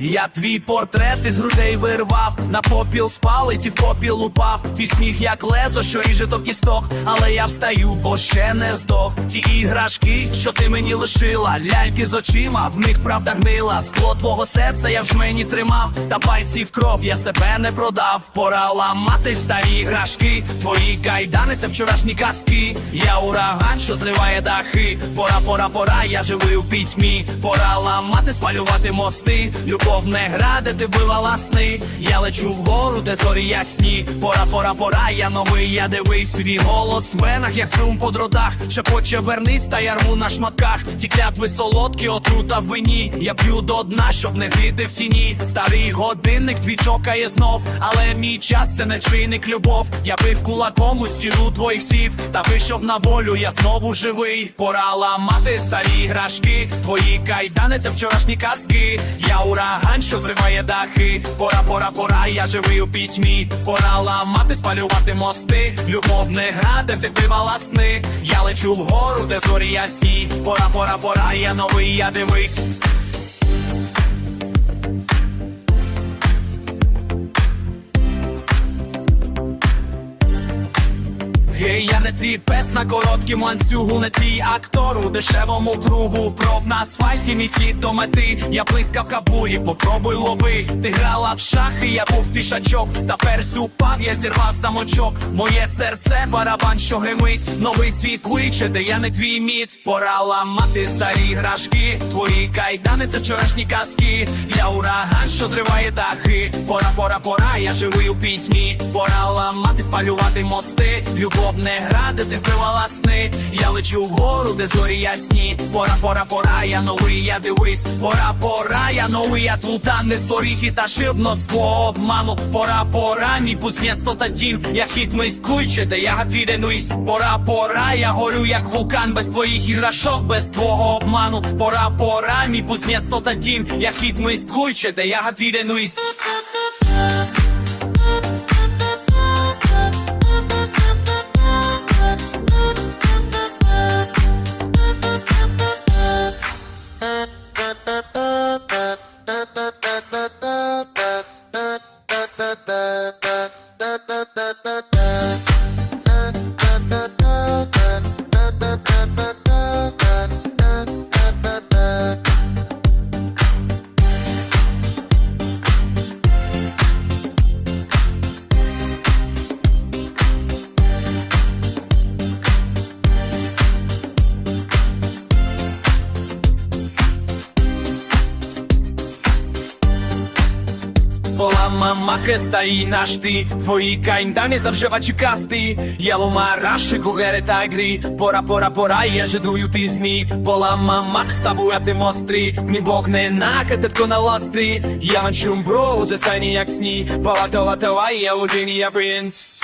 Я твій портрет із грудей вирвав, на попіл спалить і в попіл упав. Твій сміх як лезо, що ріже до кісток, але я встаю, бо ще не здох. Ті іграшки, що ти мені лишила, ляльки з очима, в них правда гнила. Скло твого серця я в жмені тримав, та пальці в кров я себе не продав. Пора ламати старі іграшки, твої кайдани це вчорашні казки. Я ураган, що зриває дахи. Пора, пора, пора, я живий у пітьмі. Пора ламати, спалювати мости. Не гра, де ти вбивала сни. Я лечу вгору, де зорі ясні. Пора, пора, пора, я новий, я дивись. Свій голос в венах, як струм по дротах. Шепоче вернись, та ярму на шматках. Ті клятви солодкі, отрута в вині. Я п'ю до дна, щоб не гріти в тіні. Старий годинник твій цокає знов. Але мій час це не чинник любов. Я бив кулаком у стіну твоїх слів. Та вийшов на волю, я знову живий. Пора ламати старі іграшки. Твої кайдани це вчорашні казки. Я ураган, що зриває дахи. Пора, пора, пора, я живий у пітьмі. Пора ламати, спалювати мости. Любов не гра, де ти бивала сни. Я лечу вгору, де зорі ясні. Пора, пора, пора, я новий, я дивись. Гей, я не твій пес на короткім ланцюгу, не твій актор у дешевому кругу. Кров на асфальті, мій слід до мети. Я блискавка бурі, попробуй лови. Ти грала в шахи, я був пішачок, та ферзь упав, я зірвав самочок. Моє серце, барабан, що гримить. Новий світ кличе, де я не твій мід. Пора ламати старі грашки. Твої кайдани, це вчорашні казки. Я ураган, що зриває дахи. Пора, пора, пора, я живий у пітьмі. Пора ламати, спалювати мости. Любов не гра, де ти вбивала сни. Я лечу вгору, де зорі ясні. Пора, пора, пора, я новий, я дивись. Пора, пора, я новий, я тулта, не соріхи та шибно скло обману. Пора, пора, мій пусть місто та дім. Я хід мий скульче, де я віденусь. Пора, пора, я горю, як вулкан, без твоїх іграшок, без твого обману. Пора, пора, мій пусть місто та дім. Я хід мий скульче, де я віденусь. Мама кеста і наш ти Твої кайндані завживачі касти Єло мараши кугери та грі Пора, пора, пора, я жидую ти змі Пола мама ставувати мостри Ні бог не накатетко на ластри Я манчум бро, зестайні як сні Палатала тава, я один, я принц